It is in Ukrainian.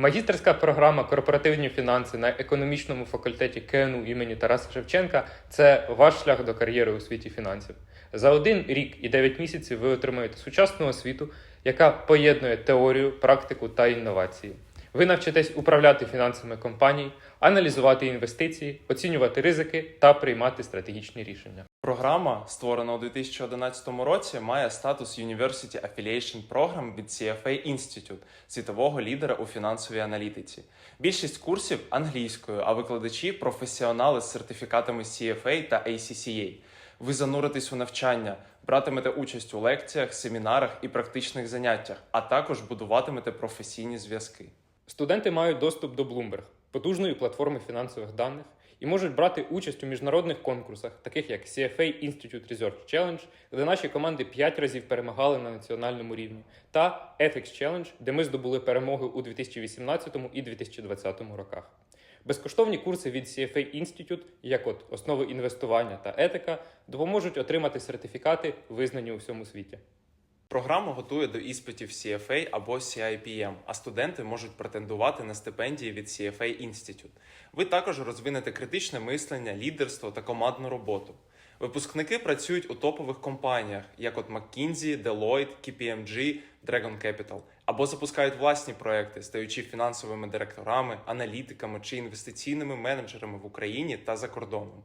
Магістерська програма корпоративні фінанси на економічному факультеті КНУ імені Тараса Шевченка це ваш шлях до кар'єри у світі фінансів. За один рік і 9 місяців ви отримаєте сучасну освіту, яка поєднує теорію, практику та інновації. Ви навчитесь управляти фінансами компаній, аналізувати інвестиції, оцінювати ризики та приймати стратегічні рішення. Програма, створена у 2011 році, має статус University Affiliation Program від CFA Institute, світового лідера у фінансовій аналітиці. Більшість курсів англійською, а викладачі професіонали з сертифікатами CFA та ACCA. Ви зануритесь у навчання, братимете участь у лекціях, семінарах і практичних заняттях, а також будуватимете професійні зв'язки. Студенти мають доступ до Bloomberg, потужної платформи фінансових даних, і можуть брати участь у міжнародних конкурсах, таких як CFA Institute Research Challenge, де наші команди 5 разів перемагали на національному рівні, та Ethics Challenge, де ми здобули перемоги у 2018 і 2020 роках. Безкоштовні курси від CFA Institute, як от основи інвестування та етика, допоможуть отримати сертифікати, визнані у всьому світі. Програма готує до іспитів CFA або CIPM, а студенти можуть претендувати на стипендії від CFA Institute. Ви також розвинете критичне мислення, лідерство та командну роботу. Випускники працюють у топових компаніях, як от McKinsey, Deloitte, KPMG, Dragon Capital, або запускають власні проекти, стаючи фінансовими директорами, аналітиками чи інвестиційними менеджерами в Україні та за кордоном.